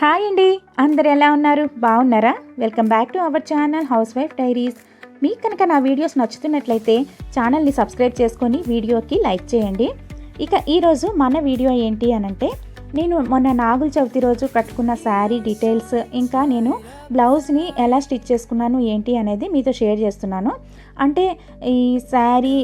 Hi అండి. అందరు ఎలా ఉన్నారు? బాగున్నారా? Welcome back to our channel housewife diaries. మీకు కనుక నా వీడియోస్ నచ్చుతున్నట్లయితే ఛానల్ని సబ్స్క్రైబ్ చేసుకొని వీడియోకి లైక్ చేయండి. ఇక ఈరోజు మన వీడియో ఏంటి అనంటే నేను మొన్న నాగుల చవితి రోజు కట్టుకున్న శారీ డీటెయిల్స్ ఇంకా నేను బ్లౌజ్ని ఎలా స్టిచ్ చేసుకున్నాను ఏంటి అనేది మీతో షేర్ చేస్తున్నాను. అంటే ఈ శారీ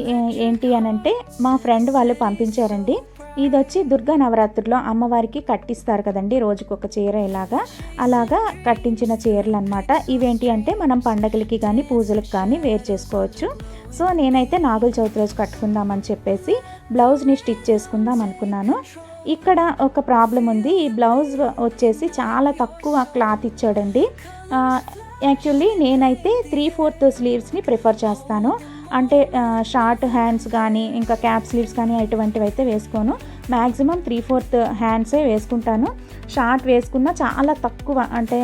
ఏంటి అనంటే మా ఫ్రెండ్ వాళ్ళు పంపించారండి. ఇది వచ్చి దుర్గా నవరాత్రిలో అమ్మవారికి కట్టిస్తారు కదండి రోజుకొక చీర ఇలాగా. అలాగా కట్టించిన చీరలు అనమాట ఇవేంటి అంటే మనం పండగలకి కానీ పూజలకు కానీ వేర్ చేసుకోవచ్చు. సో నేనైతే నాగుల చవితి రోజు కట్టుకుందామని చెప్పేసి బ్లౌజ్ని స్టిచ్ చేసుకుందాం అనుకున్నాను. ఇక్కడ ఒక ప్రాబ్లం ఉంది. ఈ బ్లౌజ్ వచ్చేసి చాలా తక్కువ క్లాత్ ఇచ్చాడండి. యాక్చువల్లీ నేనైతే త్రీ ఫోర్త్ స్లీవ్స్ని ప్రిఫర్ చేస్తాను. అంటే షార్ట్ హ్యాండ్స్ కానీ ఇంకా క్యాప్ స్లీవ్స్ కానీ అటువంటివి అయితే వేసుకోను. మ్యాక్సిమం త్రీ ఫోర్త్ హ్యాండ్సే వేసుకుంటాను. షార్ట్ వేసుకున్న చాలా తక్కువ అంటే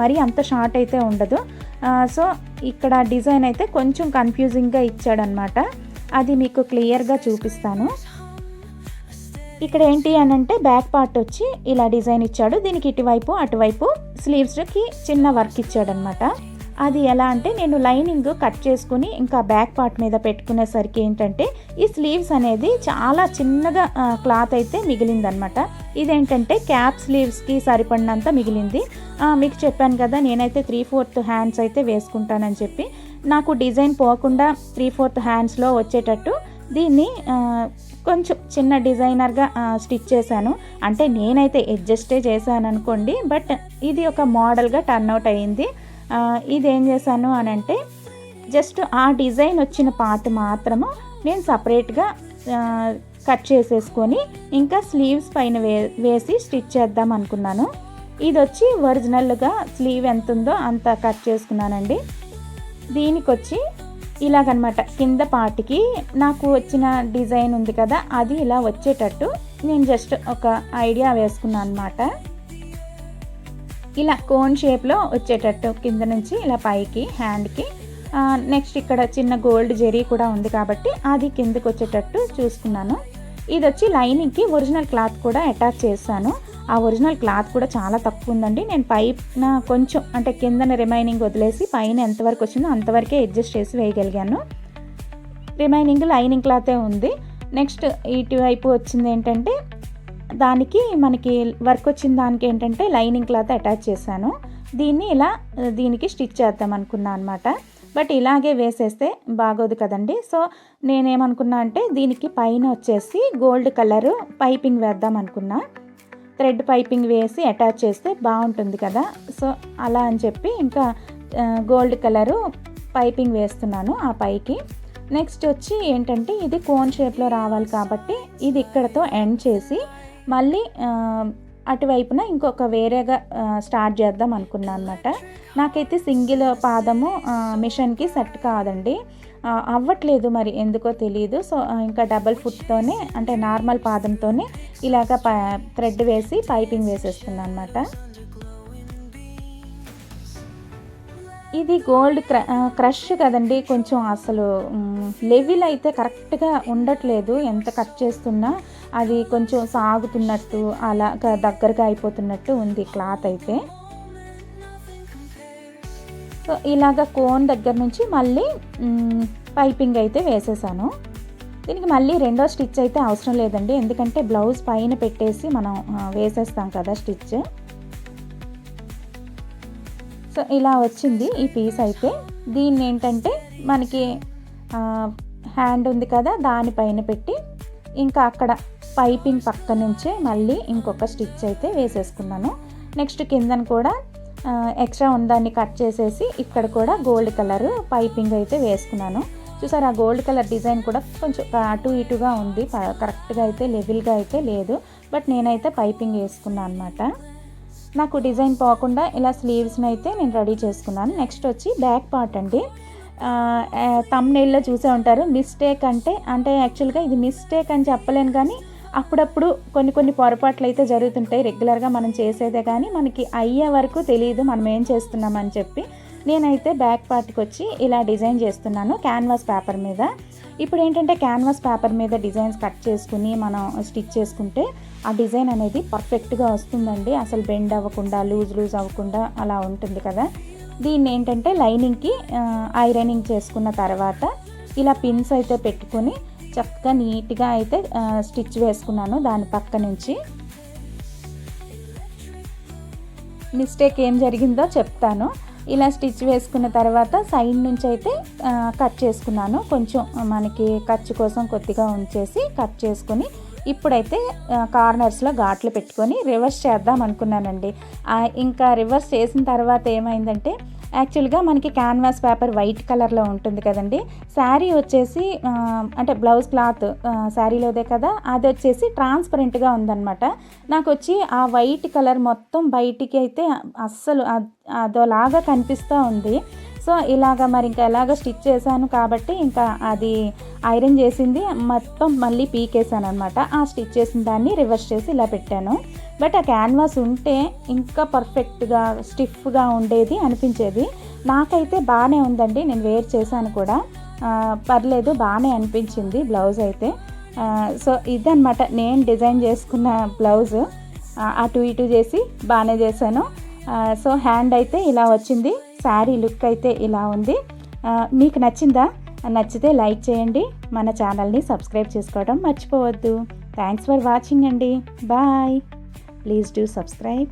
మరీ అంత షార్ట్ అయితే ఉండదు. సో ఇక్కడ డిజైన్ అయితే కొంచెం కన్ఫ్యూజింగ్గా ఇచ్చాడనమాట అది మీకు క్లియర్గా చూపిస్తాను. ఇక్కడ ఏంటి అని అంటే బ్యాక్ పార్ట్ వచ్చి ఇలా డిజైన్ ఇచ్చాడు. దీనికి ఇటువైపు అటువైపు స్లీవ్స్కి చిన్న వర్క్ ఇచ్చాడనమాట అది ఎలా అంటే నేను లైనింగ్ కట్ చేసుకుని ఇంకా బ్యాక్ పార్ట్ మీద పెట్టుకునేసరికి ఏంటంటే ఈ స్లీవ్స్ అనేది చాలా చిన్నగా క్లాత్ అయితే మిగిలిందనమాట ఇదేంటంటే క్యాప్ స్లీవ్స్కి సరిపడినంత మిగిలింది. మీకు చెప్పాను కదా నేనైతే త్రీ ఫోర్త్ హ్యాండ్స్ అయితే వేసుకుంటానని చెప్పి. నాకు డిజైన్ పోకుండా త్రీ ఫోర్త్ హ్యాండ్స్లో వచ్చేటట్టు దీన్ని కొంచెం చిన్న డిజైనర్గా స్టిచ్ చేశాను. అంటే నేనైతే అడ్జస్టే చేశాను అనుకోండి బట్ ఇది ఒక మోడల్గా టర్న్అవుట్ అయ్యింది ఇది ఏం చేశాను అని అంటే జస్ట్ ఆ డిజైన్ వచ్చిన పార్ట్ మాత్రము నేను సపరేట్గా కట్ చేసేసుకొని ఇంకా స్లీవ్స్ పైన వే వేసి స్టిచ్ చేద్దాం అనుకున్నాను. ఇది వచ్చి ఒరిజినల్గా స్లీవ్ ఎంత ఉందో అంత కట్ చేసుకున్నానండి. దీనికి వచ్చి ఇలాగనమాట కింద పార్ట్కి నాకు వచ్చిన డిజైన్ ఉంది కదా అది ఇలా వచ్చేటట్టు నేను జస్ట్ ఒక ఐడియా వేసుకున్నాను అనమాట ఇలా కోన్ షేప్లో వచ్చేటట్టు కింద నుంచి ఇలా పైకి హ్యాండ్కి నెక్స్ట్ ఇక్కడ చిన్న గోల్డ్ జెరీ కూడా ఉంది కాబట్టి అది కిందకు వచ్చేటట్టు చూసుకున్నాను. ఇది వచ్చి లైనింగ్కి ఒరిజినల్ క్లాత్ కూడా అటాచ్ చేశాను. ఆ ఒరిజినల్ క్లాత్ కూడా చాలా తక్కువ ఉందండి. నేను పైన కొంచెం అంటే కిందన రిమైనింగ్ వదిలేసి పైన ఎంతవరకు వచ్చిందో అంతవరకే అడ్జస్ట్ చేసి వేయగలిగాను. రిమైనింగ్ లైనింగ్ క్లాతే ఉంది. నెక్స్ట్ ఇటువైపు వచ్చింది ఏంటంటే దానికి మనకి వర్క్ వచ్చిన దానికి ఏంటంటే లైనింగ్ క్లాత్ అటాచ్ చేశాను. దీన్ని ఇలా దీనికి స్టిచ్ చేద్దాం అనుకున్నా అనమాట బట్ ఇలాగే వేసేస్తే బాగోదు కదండి. సో నేనేమనుకున్నా అంటే దీనికి పైన వచ్చేసి గోల్డ్ కలరు పైపింగ్ వేద్దాం అనుకున్నా. థ్రెడ్ పైపింగ్ వేసి అటాచ్ చేస్తే బాగుంటుంది కదా. సో అలా అని చెప్పి ఇంకా గోల్డ్ కలరు పైపింగ్ వేస్తున్నాను ఆ పైకి. నెక్స్ట్ వచ్చి ఏంటంటే ఇది కోన్ షేప్లో రావాలి కాబట్టి ఇది ఇక్కడతో ఎండ్ చేసి మళ్ళీ అటువైపున ఇంకొక వేరేగా స్టార్ట్ చేద్దాం అనుకున్నాను అనమాట నాకైతే సింగిల్ పాదము మిషన్కి సెట్ కాదండి. అవ్వట్లేదు మరి ఎందుకో తెలియదు సో ఇంకా డబల్ ఫుట్తోనే అంటే నార్మల్ పాదంతోనే ఇలాగ ప థ్రెడ్ వేసి పైపింగ్ వేసేస్తున్నాను అనమాట ఇది గోల్డ్ క్ర క్రష్ కదండి. కొంచెం అసలు లెవిల్ లెవెల్ అయితే కరెక్ట్గా ఉండట్లేదు. ఎంత కట్ చేస్తున్నా అది కొంచెం సాగుతున్నట్టు అలా దగ్గరగా అయిపోతున్నట్టు ఉంది క్లాత్ అయితే. సో ఇలాగ కోన్ దగ్గర నుంచి మళ్ళీ పైపింగ్ అయితే వేసేసాను. దీనికి మళ్ళీ రెండో స్టిచ్ అయితే అవసరం లేదండి. ఎందుకంటే బ్లౌజ్ పైన పెట్టేసి మనం వేసేస్తాం కదా స్టిచ్. సో ఇలా వచ్చింది ఈ పీస్ అయితే. దీన్ని ఏంటంటే మనకి హ్యాండ్ ఉంది కదా దానిపైన పెట్టి ఇంకా అక్కడ పైపింగ్ పక్క నుంచే మళ్ళీ ఇంకొక స్టిచ్ అయితే వేసేసుకున్నాను. నెక్స్ట్ కిందన కూడా ఎక్స్ట్రా ఉందాన్ని కట్ చేసేసి ఇక్కడ కూడా గోల్డ్ కలర్ పైపింగ్ అయితే వేసుకున్నాను. చూసారు ఆ గోల్డ్ కలర్ డిజైన్ కూడా కొంచెం అటు ఇటుగా ఉంది. కరెక్ట్గా అయితే లెవెల్గా అయితే లేదు. బట్ నేనైతే పైపింగ్ వేసుకున్నాను అనమాట నాకు డిజైన్ పోకుండా ఇలా స్లీవ్స్ని అయితే నేను రెడీ చేసుకున్నాను. నెక్స్ట్ వచ్చి బ్యాక్ పార్ట్ అండి. తమ్ నెయిల్లో చూసే ఉంటారు. మిస్టేక్ అంటే అంటే యాక్చువల్గా ఇది మిస్టేక్ అని చెప్పలేను కానీ అప్పుడప్పుడు కొన్ని కొన్ని పొరపాట్లు అయితే జరుగుతుంటాయి. రెగ్యులర్గా మనం చేసేదే కానీ మనకి అయ్యే వరకు తెలియదు మనం ఏం చేస్తున్నామని చెప్పి. నేనైతే బ్యాక్ పార్ట్కి వచ్చి ఇలా డిజైన్ చేస్తున్నాను క్యాన్వాస్ పేపర్ మీద. ఇప్పుడు ఏంటంటే క్యాన్వాస్ పేపర్ మీద డిజైన్స్ కట్ చేసుకుని మనం స్టిచ్ చేసుకుంటే ఆ డిజైన్ అనేది పర్ఫెక్ట్గా వస్తుందండి. అసలు బెండ్ అవ్వకుండా లూజ్ లూజ్ అవ్వకుండా అలా ఉంటుంది కదా. దీన్ని ఏంటంటే లైనింగ్కి ఐరనింగ్ చేసుకున్న తర్వాత ఇలా పిన్స్ అయితే పెట్టుకొని చక్కగా నీట్గా అయితే స్టిచ్ వేసుకున్నాను దాని పక్క నుంచి. మిస్టేక్ ఏం జరిగిందో చెప్తాను. ఇలా స్టిచ్ వేసుకున్న తర్వాత సైడ్ నుంచి అయితే కట్ చేసుకున్నాను. కొంచెం మనకి ఖర్చు కోసం కొద్దిగా ఉంచేసి కట్ చేసుకొని ఇప్పుడైతే కార్నర్స్లో ఘాట్లు పెట్టుకొని రివర్స్ చేద్దాం అనుకున్నానండి. ఇంకా రివర్స్ చేసిన తర్వాత ఏమైందంటే యాక్చువల్గా మనకి క్యాన్వాస్ పేపర్ వైట్ కలర్లో ఉంటుంది కదండి. శారీ వచ్చేసి అంటే బ్లౌజ్ క్లాత్ శారీలోదే కదా. అది వచ్చేసి ట్రాన్స్పరెంట్గా ఉందన్నమాట. నాకు వచ్చి ఆ వైట్ కలర్ మొత్తం బయటికి అయితే అస్సలు అదోలాగా కనిపిస్తూ ఉంది. సో ఇలాగ మరి ఇంకా ఎలాగ స్టిచ్ చేశాను కాబట్టి ఇంకా అది ఐరన్ చేసింది మొత్తం మళ్ళీ పీకేసాను అనమాట ఆ స్టిచ్ చేసిన దాన్ని రివర్స్ చేసి ఇలా పెట్టాను. బట్ ఆ క్యాన్వాస్ ఉంటే ఇంకా పర్ఫెక్ట్గా స్టిఫ్గా ఉండేది అనిపించేది. నాకైతే బాగానే ఉందండి నేను వేర్ చేశాను కూడా. పర్లేదు బాగానే అనిపించింది బ్లౌజ్ అయితే. సో ఇదనమాట నేను డిజైన్ చేసుకున్న బ్లౌజ్. అటు ఇటు చేసి బాగానే చేశాను. సో హ్యాండ్ అయితే ఇలా వచ్చింది. శారీ లుక్ అయితే ఇలా ఉంది. మీకు నచ్చిందా? నచ్చితే లైక్ చేయండి. మన ఛానల్ని సబ్స్క్రైబ్ చేసుకోవడం మర్చిపోవద్దు. థ్యాంక్స్ ఫర్ వాచింగ్ అండి. Bye please do subscribe